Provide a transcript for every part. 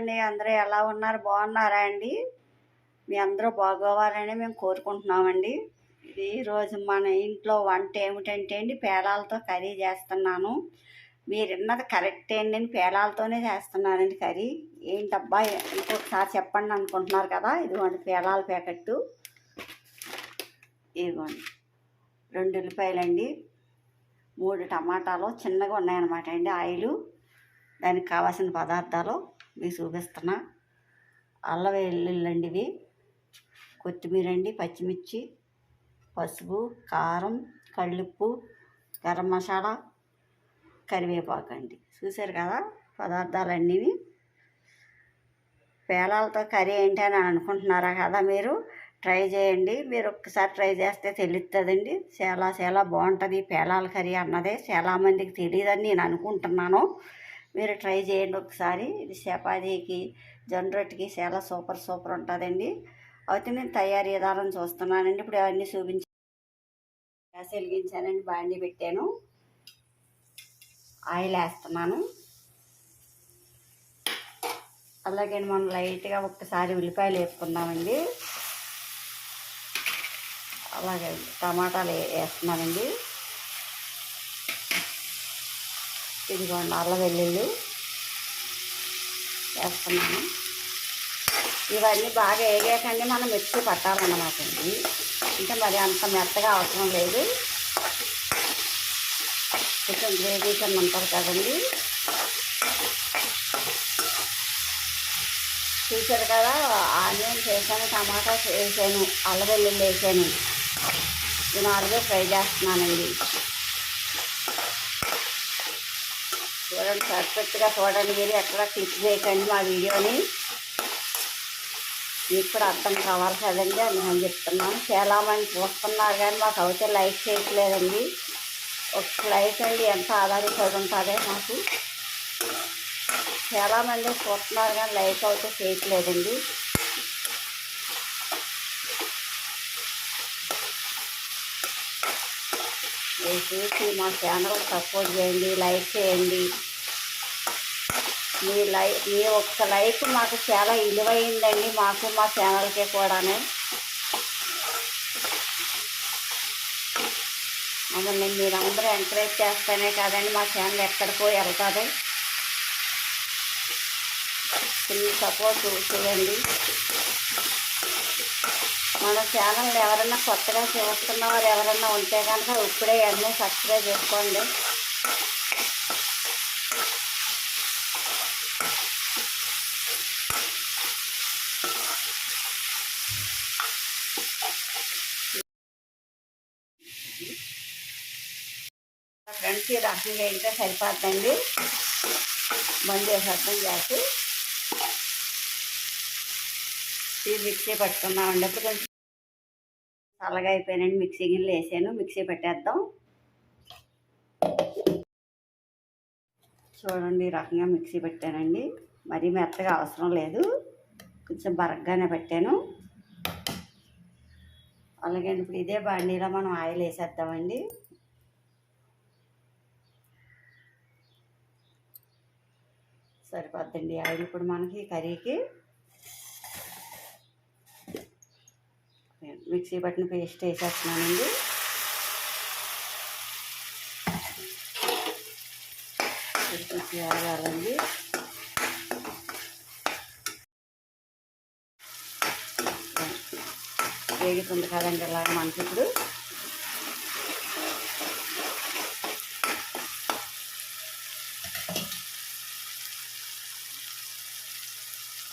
అండి అందరూ ఎలా ఉన్నారు? బాగున్నారా అండి? మీ అందరూ బాగోవాలని మేము కోరుకుంటున్నామండి. ఈరోజు మన ఇంట్లో వంట ఏమిటంటే అండి పేలాలతో కర్రీ చేస్తున్నాను. మీరు విన్నది కరెక్ట్ అండి. నేను పేలాలతోనే చేస్తున్నానండి కర్రీ. ఏంటబ్బా ఇంకొకసారి చెప్పండి అనుకుంటున్నారు కదా. ఇదిగోండి పేలాల ప్యాకెట్టు. ఇదిగోండి. రెండు ఉల్లిపాయలండి. మూడు టమాటాలు చిన్నగా ఉన్నాయన్నమాట అండి. ఆయిలు దానికి కావాల్సిన పదార్థాలు. మీకు చూపిస్తున్నా అల్ల వెల్లుల్లి ఇవి కొత్తిమీర అండి పచ్చిమిర్చి పసుపు కారం కళ్ళుప్పు గరం మసాలా కరివేపాకు అండి చూశారు కదా పదార్థాలన్నీ పేలాలతో కర్రీ ఏంటి అని అనుకుంటున్నారా కదా మీరు? ట్రై చేయండి. మీరు ఒక్కసారి ట్రై చేస్తే తెలుస్తుందండి చాలా చాలా బాగుంటుంది పేలాల కర్రీ అన్నదే. చాలామందికి తెలియదని నేను అనుకుంటున్నాను. మీరు ట్రై చేయండి ఒకసారి. ఇది చపాతీకి జొన్న రొట్టెకి చాలా సూపర్ సూపర్ ఉంటుందండి. అయితే నేను తయారీ విధానం చూస్తున్నానండి. ఇప్పుడు అవన్నీ చూపించి గ్యాస్ వెలిగించానండి. బాండి పెట్టాను. ఆయిల్ వేస్తున్నాను. అలాగే మనం లైట్గా ఒక్కసారి ఉల్లిపాయలు వేసుకుందామండి అలాగే టమాటాలు వేస్తున్నానండి ఇదిగోండి అల్ల వెల్లుల్లి వేస్తున్నాను. ఇవన్నీ బాగా వేగాకండి మనం మిక్సీ పట్టాలన్నమాట అండి. ఇంకా మరి అంత మెత్తగా అవసరం లేదు. కొంచెం గ్రేవీ కింద ఉంటుంది కదండి. చూసారు కదా ఆనియన్స్ వేసాను టమాటాస్ వేసాను అల్ల వెల్లుల్లి వేసాను ఈ నాలుగు ఫ్రై చేస్తున్నానండి. చూడండి పర్ఫెక్ట్గా చూడండి మీరు ఎక్కడ క్లిక్ చేయకండి మా వీడియోని. మీకు కూడా అర్థం కావాలి కదండి నేను చెప్తున్నాను. చాలామంది చూస్తున్నారు కానీ మాకు అయితే లైక్ చేయట్లేదండి. ఒక లైక్ అండి ఎంత ఆధారపడి ఉంటుంది మాకు. చాలామంది చూస్తున్నారు కానీ లైక్ అయితే చేయట్లేదండి. దయచేసి మా ఛానల్ సపోర్ట్ చేయండి లైక్ చేయండి. మీ లై మీ ఒక్క లైక్ మాకు చాలా విలువైందండి మాకు మా ఛానల్కి కూడానే. మమ్మల్ని మీరందరూ ఎంకరేజ్ చేస్తేనే కాదండి మా ఛానల్ ఎక్కడికో వెళ్తుంది. ఫుల్ సపోర్ట్ చూడండి మన ఛానల్ ఎవరైనా కొత్తగా చూస్తున్న వారు ఎవరైనా ఉంటే కనుక ఇప్పుడే అన్నీ సబ్స్క్రైబ్ చేసుకోండి. మంచి ఈ రకంగా అయితే సరిపోద్దండి. బంద్ చేసేద్దాం గ్యాస్ ఈ మిక్సీ పట్టుకున్నామండి అప్పుడు కొంచెం చల్లగా అయిపోయినండి మిక్సీ గిన్నెలు వేసాను. మిక్సీ పెట్టేద్దాం. చూడండి ఈ రకంగా మిక్సీ పెట్టానండి. మరీ మెత్తగా అవసరం లేదు. కొంచెం బరగ్గానే పెట్టాను. అలాగే ఇప్పుడు ఇదే బండిలో మనం ఆయిల్ వేసేద్దామండి. సరిపోద్దండి. ఆయిల్ ఇప్పుడు మనకి కర్రీకి మిక్సీ పట్టిన పేస్ట్ వేసేస్తున్నానండి. మిక్సీ ఆగాలండి వేగుతుంది కదండి ఇలాగ మనకి ఇప్పుడు.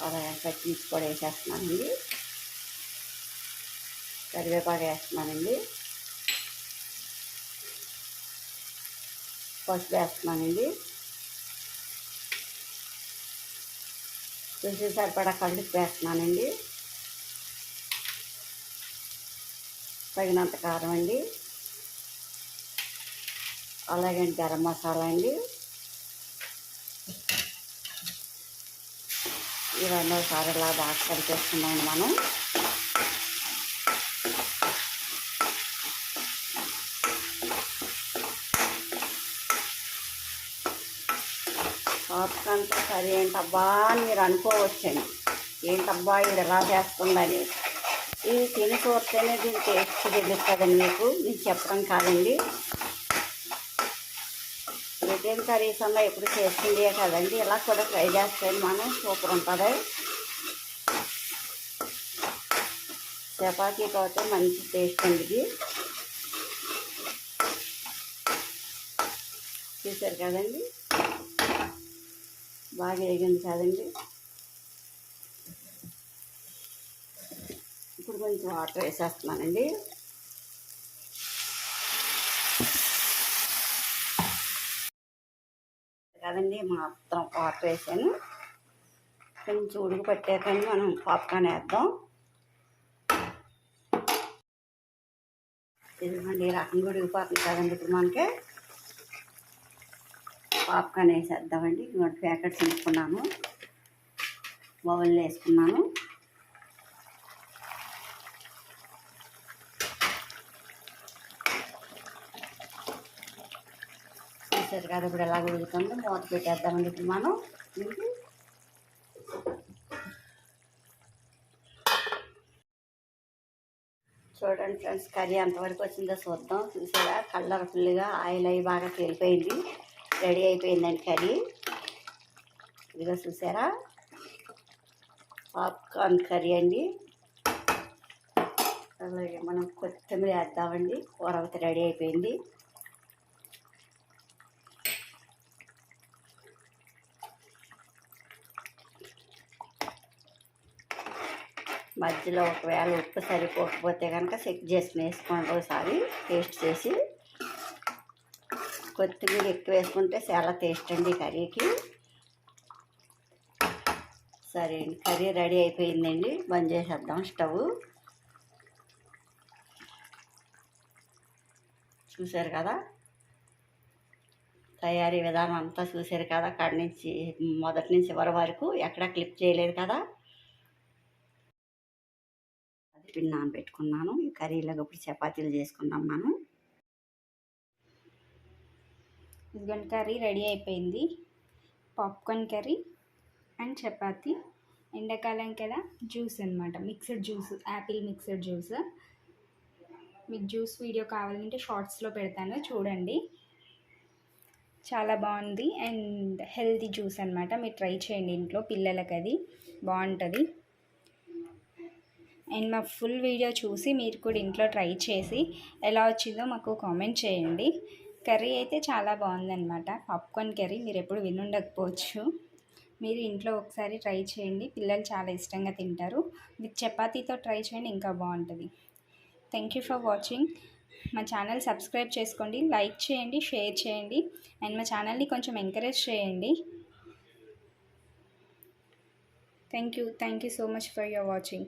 అలా కూడా వేసేస్తున్నానండి కరివేపాకు వేస్తున్నానండి పసుపు వేస్తున్నానండి చూసి సరిపడా కలుపు వేస్తున్నానండి తగినంత కారం అండి. అలాగే గరం మసాలా అండి. ఇవన్నీ ఒకసారి ఇలా బాగా కలిపేసుకున్నాం మనం. పాపకంతా సరే ఏంటబ్బా అని మీరు అనుకోవచ్చండి. ఏంటబ్బా ఇది ఎలా చేస్తుందని. ఇది తిని చూస్తేనే దీని టేస్ట్ తెలుస్తుందండి మీకు. మీకు చెప్పడం కాదండి. రిటైన్ కర్రీస్ అన్న ఎప్పుడు చేస్తుండే కదండి ఇలా కూడా ట్రై చేస్తే మనం. సూపర్ ఉంటుంది. చపాతీతో అయితే మంచి టేస్ట్ అండి ఇది చూసారు కదండి? బాగా వేగింది కదండి. ఇప్పుడు కొంచెం వాటర్ వేసేస్తున్నానండి. కదండి మొత్తం వాటర్ వేసాను. కొంచెం ఉడుకు పట్టాకని మనం పాప్కార్న్ వేద్దాం. ఇదిగోండి రకం రకంగా ఉడికిపోతుంది కదండి ఇప్పుడు మనకి. పాప్కార్న్ వేసేద్దామండి. ఇటువంటి ప్యాకెట్స్ తీసుకున్నాను. బౌల్లో వేసుకున్నాను. చూసారు కదా ఇప్పుడు ఎలా ఉడుకుతుందో మూత పెట్టేద్దామండి ఇప్పుడు మనం చూడండి ఫ్రెండ్స్ కర్రీ ఎంతవరకు వచ్చిందో చూద్దాం. చూసారా? కలర్ఫుల్గా ఆయిల్ అవి బాగా తేలిపోయింది రెడీ అయిపోయిందండి కర్రీ. ఇదిగో చూసారా? పాప్కార్న్ కర్రీ అండి. అలాగే మనం కొత్తిమీర వేద్దామండి. కూర అయితే రెడీ అయిపోయింది. మధ్యలో ఒకవేళ ఉప్పు సరిపోకపోతే కనుక చెక్ చేసి వేసుకోండి ఒకసారి. టేస్ట్ చేసి కొత్తిమీర ఎక్కువ వేసుకుంటే చాలా టేస్ట్ అండి కర్రీకి. సరే అండి కర్రీ రెడీ అయిపోయిందండి. బంద్ చేసేద్దాం స్టవ్. చూశారు కదా? తయారీ విధానం అంతా చూశారు కదా? అక్కడి నుంచి మొదటి నుంచి చివరి వరకు ఎక్కడ క్లిప్ చేయలేదు కదా? పిండి నానబెట్టుకున్నాను ఈ కర్రీలోకి ఇప్పుడు చపాతీలు చేసుకుందాం మనం. ఇదిగోండి కర్రీ రెడీ అయిపోయింది. Popcorn curry and chapati. ఎండాకాలం కదా జ్యూస్ అనమాట mixed juice apple mixed juice. మీకు జ్యూస్ వీడియో కావాలంటే షార్ట్స్లో పెడతాను చూడండి. చాలా బాగుంది అండ్ హెల్తీ జ్యూస్ అనమాట మీరు ట్రై చేయండి ఇంట్లో పిల్లలకి అది బాగుంటుంది. అండ్ మా ఫుల్ వీడియో చూసి మీరు కూడా ఇంట్లో ట్రై చేసి ఎలా వచ్చిందో మాకు కామెంట్ చేయండి. కర్రీ అయితే చాలా బాగుందన్నమాట. పాప్కార్న్ కర్రీ మీరు ఎప్పుడు వినుండకపోవచ్చు. మీరు ఇంట్లో ఒకసారి ట్రై చేయండి. పిల్లలు చాలా ఇష్టంగా తింటారు. విత్ చపాతీతో ట్రై చేయండి ఇంకా బాగుంటుంది. Thank you for watching. మా ఛానల్ సబ్స్క్రైబ్ చేసుకోండి లైక్ చేయండి షేర్ చేయండి అండ్ మా ఛానల్ని కొంచెం ఎంకరేజ్ చేయండి. Thank you. Thank you so much for your watching.